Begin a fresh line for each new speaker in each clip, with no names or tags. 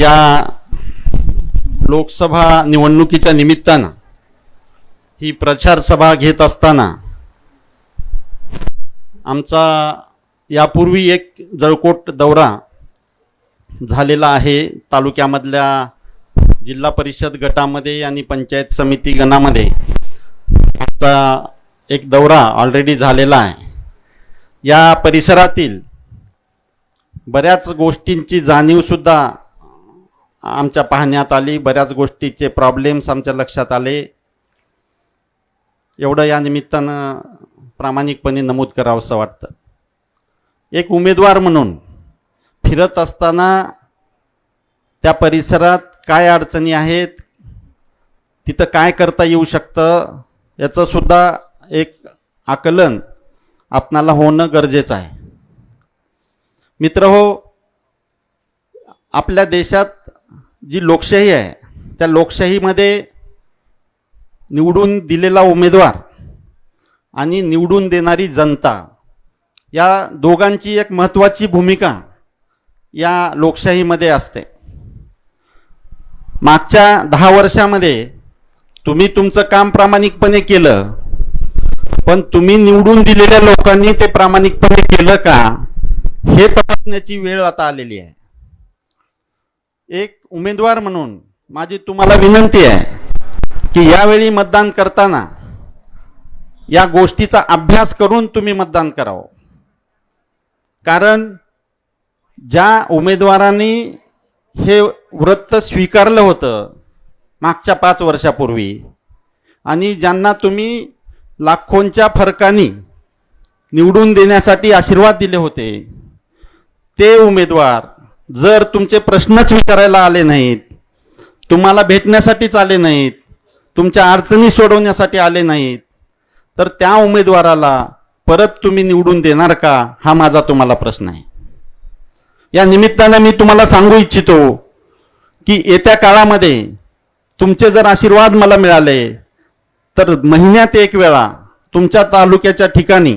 या लोकसभा निवडणुकीच्या निमित्तानं ही प्रचार सभा घेत असताना आमचा यापूर्वी एक जळकोट दौरा झालेला आहे. तालुक्यामधल्या जिल्हा परिषद गटामध्ये आणि पंचायत समिती गणामध्ये आमचा एक दौरा ऑलरेडी झालेला आहे. या परिसरातील बऱ्याच गोष्टींची जाणीवसुद्धा आमच्या पाहण्यात आली बऱ्याच गोष्टीचे प्रॉब्लेम्स आमच्या लक्षात आले. एवढं या निमित्तानं प्रामाणिकपणे नमूद करावंसं वाटतं. एक उमेदवार म्हणून फिरत असताना त्या परिसरात काय अडचणी आहेत तिथं काय करता येऊ शकतं याचं सुद्धा एक आकलन आपणाला होणं गरजेचं आहे. मित्र हो आपल्या देशात जी लोकशाही आहे त्या लोकशाहीमध्ये निवडून दिलेला उमेदवार आणि निवडून देणारी जनता या दोघांची एक महत्त्वाची भूमिका या लोकशाहीमध्ये असते. मागच्या दहा वर्षामध्ये तुम्ही तुमचं काम प्रामाणिकपणे केलं पण तुम्ही निवडून दिलेल्या लोकांनी ते प्रामाणिकपणे केलं का हे तपासण्याची वेळ आता आलेली आहे. एक उमेदवार म्हणून माझी तुम्हाला विनंती आहे की यावेळी मतदान करताना या गोष्टीचा अभ्यास करून तुम्ही मतदान करावं. कारण ज्या उमेदवारांनी हे वृत्त स्वीकारलं होतं मागच्या पाच वर्षापूर्वी आणि ज्यांना तुम्ही लाखोंच्या फरकानी निवडून देण्यासाठी आशीर्वाद दिले होते ते उमेदवार जर तुमचे प्रश्नच विचारायला आले नाहीत तुम्हाला भेटण्यासाठीच आले नाहीत तुमच्या अडचणी सोडवण्यासाठी आले नाहीत तर त्या उमेदवाराला परत तुम्ही निवडून देणार का? हा माझा तुम्हाला प्रश्न आहे. या निमित्ताने मी तुम्हाला सांगू इच्छितो की येत्या काळामध्ये तुमचे जर आशीर्वाद मला मिळाले तर महिन्यात एक वेळा तुमच्या तालुक्याच्या ठिकाणी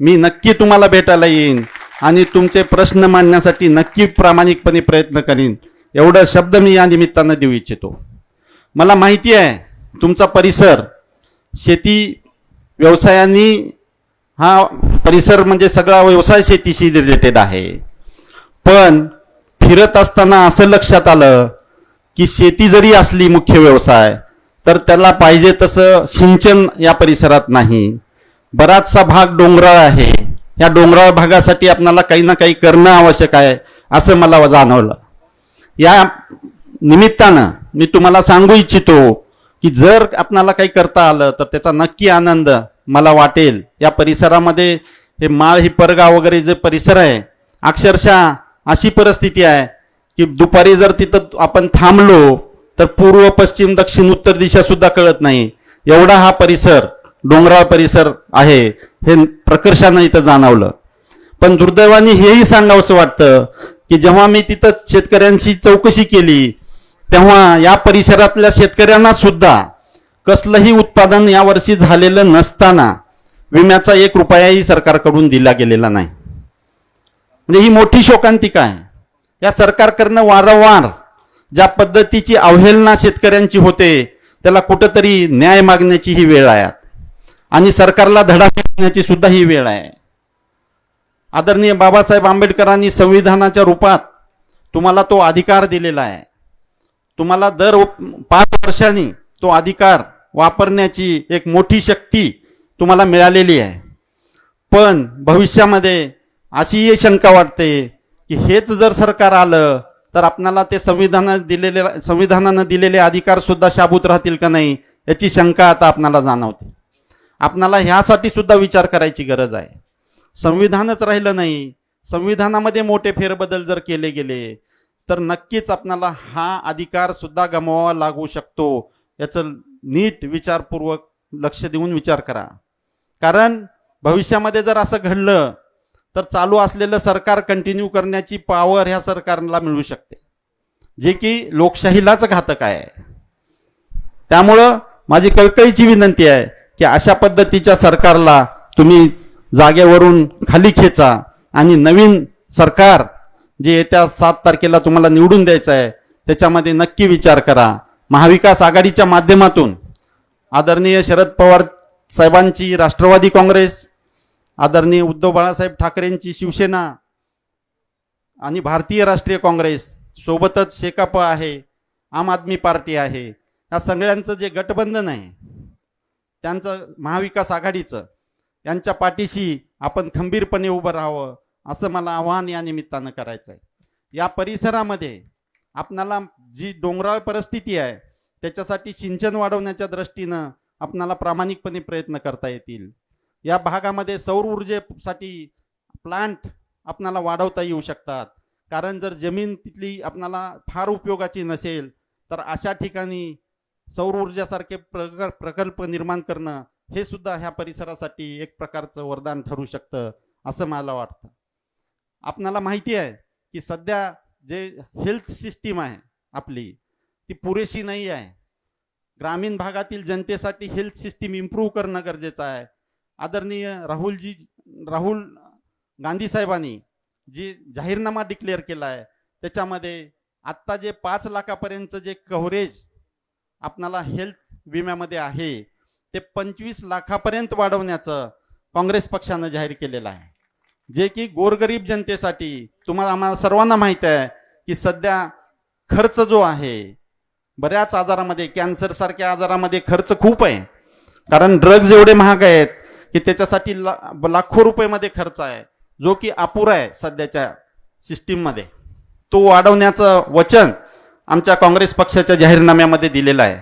मी नक्की तुम्हाला भेटायला येईन. आणि तुमचे प्रश्न मांडण्यासाठी नक्की प्रामाणिकपणे प्रयत्न करीन. एवढा शब्द मी या निमित्तानं देऊ इच्छितो. मला माहिती आहे तुमचा परिसर शेती व्यवसायांनी हा परिसर म्हणजे सगळा व्यवसाय शेतीशी रिलेटेड आहे. पण फिरत असताना असं लक्षात आलं की शेती जरी असली मुख्य व्यवसाय तर त्याला पाहिजे तसं सिंचन या परिसरात नाही. बराचसा भाग डोंगराळ आहे. या डोंगराळ भागासाठी आपणाला काही ना काही करणं आवश्यक आहे असं मला जाणवलं. या निमित्तानं मी तुम्हाला सांगू इच्छितो की जर आपणाला काही करता आलं तर त्याचा नक्की आनंद मला वाटेल. या परिसरामध्ये हे माळ ही परगा वगैरे जे परिसर आहे अक्षरशः अशी परिस्थिती आहे की दुपारी जर तिथं आपण थांबलो तर पूर्व पश्चिम दक्षिण उत्तर दिशा सुद्धा कळत नाही. एवढा हा परिसर डोंगराळ परिसर आहे हे प्रकर्षानं इथं जाणवलं. पण दुर्दैवाने हेही सांगावंसं वाटतं की जेव्हा मी तिथं शेतकऱ्यांशी चौकशी केली तेव्हा या परिसरातल्या शेतकऱ्यांना सुद्धा कसलंही उत्पादन यावर्षी झालेलं नसताना विम्याचा एक रुपयाही सरकारकडून दिला गेलेला नाही. म्हणजे ही मोठी शोकांतिका आहे. या सरकारकडनं वारंवार ज्या पद्धतीची अवहेलना शेतकऱ्यांची होते त्याला कुठंतरी न्याय मागण्याची ही वेळ आहे. आणि सरकारला धडा देण्याची सुद्धा ही वेळ आहे. आदरणीय बाबासाहेब आंबेडकरांनी संविधानाच्या रूपात तुम्हाला तो अधिकार दिलेला आहे. तुम्हाला दर पाच वर्षांनी तो अधिकार वापरण्याची एक मोठी शक्ती तुम्हाला मिळालेली आहे. पण भविष्यामध्ये अशीही शंका वाटते की हेच जर सरकार आलं तर आपणाला ते संविधानात दिलेले संविधानानं दिलेले अधिकार सुद्धा शाबूत राहतील का नाही याची शंका आता आपणाला जाणवते. आपणाला ह्यासाठी सुद्धा विचार करायची गरज आहे. संविधानच राहिलं नाही. संविधानामध्ये मोठे फेरबदल जर केले गेले तर नक्कीच आपणाला हा अधिकार सुद्धा गमवावा लागू शकतो. याचं नीट विचारपूर्वक लक्ष देऊन विचार करा. कारण भविष्यामध्ये जर असं घडलं तर चालू असलेलं सरकार कंटिन्यू करण्याची पॉवर ह्या सरकारला मिळू शकते. जे की लोकशाहीलाच घातक आहे. त्यामुळं माझी कळकळीची विनंती आहे की अशा पद्धतीच्या सरकारला तुम्ही जागेवरून खाली खेचा आणि नवीन सरकार जे येत्या सात तारखेला तुम्हाला निवडून द्यायचं आहे त्याच्यामध्ये नक्की विचार करा. महाविकास आघाडीच्या माध्यमातून आदरणीय शरद पवार साहेबांची राष्ट्रवादी काँग्रेस आदरणीय उद्धव बाळासाहेब ठाकरेंची शिवसेना आणि भारतीय राष्ट्रीय काँग्रेस सोबतच शेकाप आहे आम आदमी पार्टी आहे. या सगळ्यांचं जे गटबंधन आहे त्यांचं महाविकास आघाडीचं यांच्या पाठीशी आपण खंबीरपणे उभं राहावं असं मला आव्हान या निमित्तानं करायचं आहे या परिसरामध्ये आपणाला जी डोंगराळ परिस्थिती आहे त्याच्यासाठी सिंचन वाढवण्याच्या दृष्टीनं आपणाला प्रामाणिकपणे प्रयत्न करता येतील. या भागामध्ये सौर ऊर्जेसाठी प्लांट आपणाला वाढवता येऊ शकतात. कारण जर जमीन तिथली आपणाला फार उपयोगाची नसेल तर अशा ठिकाणी सौर ऊर्जासारखे प्रक प्रकल्प निर्माण करणं हे सुद्धा ह्या परिसरासाठी एक प्रकारचं वरदान ठरू शकतं असं मला वाटतं. आपणाला माहिती आहे की सध्या जे हेल्थ सिस्टीम आहे आपली ती पुरेशी नाही आहे. ग्रामीण भागातील जनतेसाठी हेल्थ सिस्टीम इम्प्रूव्ह करणं गरजेचं आहे. आदरणीय राहुलजी राहुल गांधी साहेबांनी जी जाहीरनामा डिक्लेअर केला आहे त्याच्यामध्ये आत्ता जे पाच लाखापर्यंत जे कव्हरेज आपणाला हेल्थ विम्यामध्ये आहे ते पंचवीस लाखापर्यंत वाढवण्याचं काँग्रेस पक्षानं जाहीर केलेलं आहे. जे की गोरगरीब जनतेसाठी तुम्हाला आम्हाला सर्वांना माहीत आहे की सध्या खर्च जो आहे बऱ्याच आजारामध्ये कॅन्सर सारख्या आजारामध्ये खर्च खूप आहे. कारण ड्रग्ज एवढे महाग आहेत की त्याच्यासाठी ला लाखो रुपयेमध्ये खर्च आहे जो की अपुरा आहे सध्याच्या सिस्टीममध्ये. तो वाढवण्याचं वचन आमच्या काँग्रेस पक्षाच्या जाहीरनाम्यामध्ये दिलेला आहे.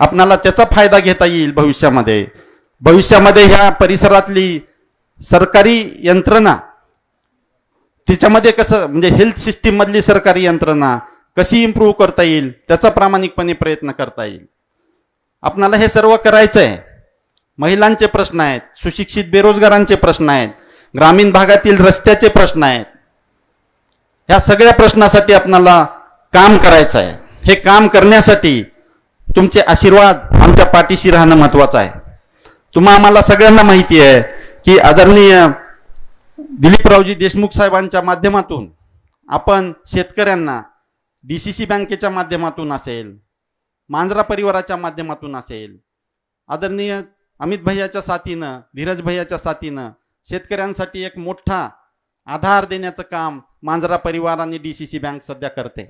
आपणाला त्याचा फायदा घेता येईल भविष्यामध्ये. भविष्यामध्ये ह्या परिसरातली सरकारी यंत्रणा त्याच्यामध्ये कसं म्हणजे हेल्थ सिस्टीममधली सरकारी यंत्रणा कशी इम्प्रूव्ह करता येईल त्याचा प्रामाणिकपणे प्रयत्न करता येईल. आपणाला हे सर्व करायचं आहे महिलांचे प्रश्न आहेत सुशिक्षित बेरोजगारांचे प्रश्न आहेत ग्रामीण भागातील रस्त्याचे प्रश्न आहेत. ह्या सगळ्या प्रश्नासाठी आपणाला काम करायचं आहे. हे काम करण्यासाठी तुमचे आशीर्वाद आमच्या पाठीशी राहणं महत्वाचं आहे. तुम्हा आम्हाला सगळ्यांना माहिती आहे की आदरणीय दिलीपरावजी देशमुख साहेबांच्या माध्यमातून आपण शेतकऱ्यांना डी सी सी बँकेच्या माध्यमातून असेल मांजरा परिवाराच्या माध्यमातून असेल आदरणीय अमित भैयाच्या साथीनं धीरज भैयाच्या साथीनं शेतकऱ्यांसाठी एक मोठा आधार देण्याचं काम मांजरा परिवार आणि डी सी सी बँक सध्या करते.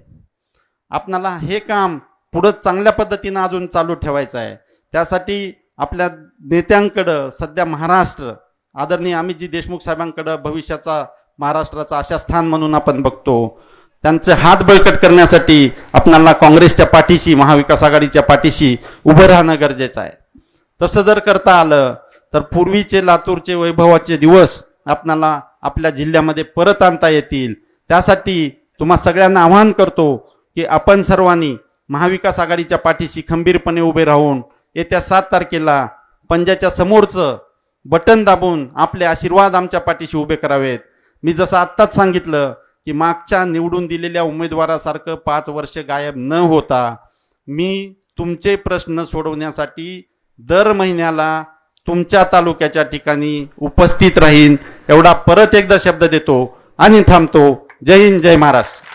आपणाला हे काम पुढं चांगल्या पद्धतीनं अजून चालू ठेवायचं आहे. त्यासाठी आपल्या नेत्यांकडं सध्या महाराष्ट्र आदरणीय अमितजी देशमुख साहेबांकडं भविष्याचा महाराष्ट्राचा अशा स्थान म्हणून आपण बघतो. त्यांचे हात बळकट करण्यासाठी आपणाला काँग्रेसच्या पाठीशी महाविकास आघाडीच्या पाठीशी उभं राहणं गरजेचं आहे. तसं जर करता आलं तर पूर्वीचे लातूरचे वैभवाचे दिवस आपणाला आपल्या जिल्ह्यामध्ये परत आणता येतील. त्यासाठी तुम्हा सगळ्यांना आवाहन करतो की आपण सर्वांनी महाविकास आघाडीच्या पाठीशी खंबीरपणे उभे राहून येत्या सात तारखेला पंजाच्या समोरचं बटन दाबून आपले आशीर्वाद आमच्या पाठीशी उभे करावेत. मी जसं आत्ताच सांगितलं की मागच्या निवडून दिलेल्या उमेदवारासारखं पाच वर्ष गायब न होता मी तुमचे प्रश्न सोडवण्यासाठी दर महिन्याला तुमच्या तालुक्याच्या ठिकाणी उपस्थित राहीन. एवढा परत एकदा शब्द देतो आणि थांबतो. जय हिंद जय महाराष्ट्र.